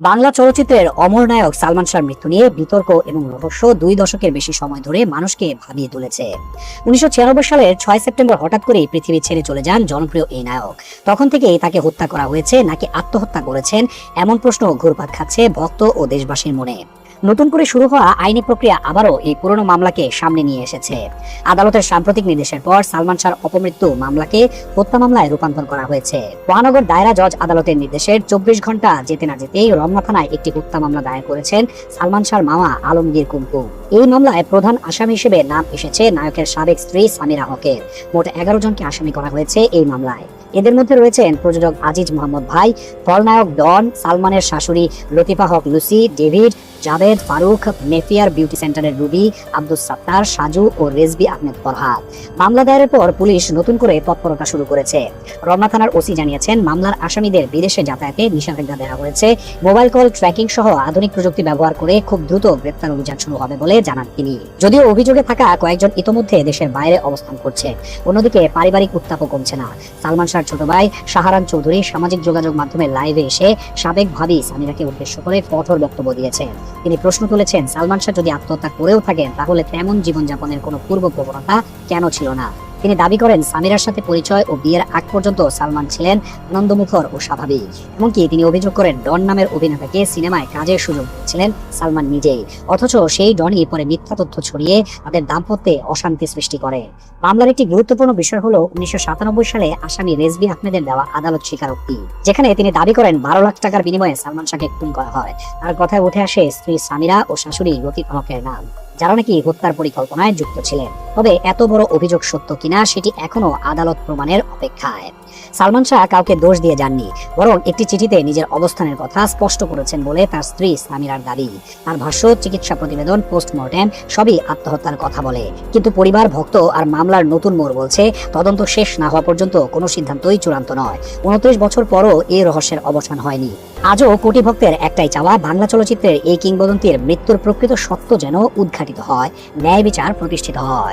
বাংলা চলচ্চিত্রের অমর নায়ক সালমান শাহর মৃত্যু নিয়ে বিতর্ক এবং রহস্য দুই দশকের বেশি সময় ধরে মানুষকে ভাবিয়ে তুলেছে। উনিশশো ছিয়ানব্বই সালের ছয় সেপ্টেম্বর হঠাৎ করেই পৃথিবী ছেড়ে চলে যান জনপ্রিয় এই নায়ক। তখন থেকেই তাকে হত্যা করা হয়েছে, নাকি আত্মহত্যা করেছেন, এমন প্রশ্ন ঘুরপাক খাচ্ছে ভক্ত ও দেশবাসীর মনে। নতুন করে শুরু হওয়া আইনি প্রক্রিয়া আবারও এই পুরনো মামলাকে সামনে নিয়ে এসেছে। আদালতের সাম্প্রতিক নির্দেশের পর সালমান শাহর অপমৃত্যু মামলাকে হত্যা মামলায় রূপান্তর করা হয়েছে। মহানগর দায়রা জজ আদালতের নির্দেশের চব্বিশ ঘণ্টা যেতে না যেতেই রমনা থানায় একটি হত্যা মামলা দায়ের করেছেন সালমান শাহর মামা আলমগীর কুমকু। এই মামলায় প্রধান আসামি হিসেবে নাম এসেছে নায়কের সাবেক স্ত্রী সামিরা হকের। মোট এগারো জনকে আসামি করা হয়েছে এই মামলায়। এদের মধ্যে রয়েছেন প্রযোজক আজিজ মোহাম্মদ ভাই, খলনায়ক ডন সালমানের শাশুড়ি Latifa Haque Lucy, David Javed, Faruk Mayfair beauty সেন্টারের রুবি আব্দুল সাত্তার, সাজু ও রেজবি আহমেদ ফরহাদ। মামলা দায়েরের পর পুলিশ নতুন করে তৎপরতা শুরু করেছে। রমনা থানার ওসি জানিয়েছেন, মামলার আসামিদের বিদেশে যাতায়াতে নিষেধাজ্ঞা দেওয়া হয়েছে। মোবাইল কল ট্র্যাকিং সহ আধুনিক প্রযুক্তি ব্যবহার করে খুব দ্রুত গ্রেপ্তার অভিযান শুরু হবে বলে জানান তিনি। যদিও অভিযোগে থাকা কয়েকজন ইতোমধ্যে দেশের বাইরে অবস্থান করছে, অন্যদিকে পারিবারিক উত্তাপও কমছে না। সালমান শাহর ছোট ভাই। সাহারান চৌধুরী সামাজিক যোগাযোগ মাধ্যমে লাইভে এসে সাবেক ভাবি সামিরাকে উদ্দেশ্য করে কঠোর বক্তব্য দিয়েছেন। তিনি প্রশ্ন তুলেছেন, সালমান শাহ যদি আত্মহত্যা করেও থাকেন, তাহলে তেমন জীবনযাপনের কোনো পূর্ব প্রবণতা কেন ছিল না? তিনি দাবি করেন, সামিরার সাথে পরিচয় ও বিয়ের আগ পর্যন্ত সালমান ছিলেন আনন্দমুখর ও স্বাভাবিক। এমনকি তিনি অভিযোগ করেন, ডন নামের অভিনেতাকে সিনেমায় কাজের সুযোগ দিয়েছিলেন সালমান নিজেই। অথচ সেই ডনই পরে মিথ্যা তথ্য ছড়িয়ে তাদের দাম্পত্যে অশান্তি সৃষ্টি করে। মামলার একটি গুরুত্বপূর্ণ বিষয় হলো, উনিশশো সালে আসামি রেজবি আহমেদের দেওয়া আদালত স্বীকারোক্তি, যেখানে তিনি দাবি করেন, বারো লাখ টাকার বিনিময়ে সালমান শাহকে খুন করা হয়। তার কথায় উঠে আসে, স্ত্রী সামিরা ও শাশুড়ি লতিফ হকের নাম, যারা নাকি হত্যার পরিকল্পনায় যুক্ত ছিলেন। তবে এত বড় অভিযোগ সত্য কিনা সেটি এখনও আদালত প্রমাণের অপেক্ষায়। সালমান শাহ কাউকে দোষ দিয়ে যাননি, বরং একটি চিঠিতে নিজের অবস্থানের কথা স্পষ্ট করেছেন বলে তার স্ত্রী সামিরার দাবি। তার ভাষ্য, চিকিৎসা প্রতিবেদন, পোস্টমর্টেম সবই আত্মহত্যার কথা বলে। কিন্তু পরিবার ভক্ত আর মামলার নতুন মোড় বলছে, তদন্ত শেষ না হওয়া পর্যন্ত কোনো সিদ্ধান্তই চূড়ান্ত নয়। উনত্রিশ বছর পরও এই রহস্যের অবসান হয়নি। আজও কোটি ভক্তের একটাই চাওয়া বাংলা চলচ্চিত্রের এই কিংবদন্তির মৃত্যুর প্রকৃত সত্য যেন উদ্ঘাটিত হয়, ন্যায় বিচার প্রতিষ্ঠিত হয়।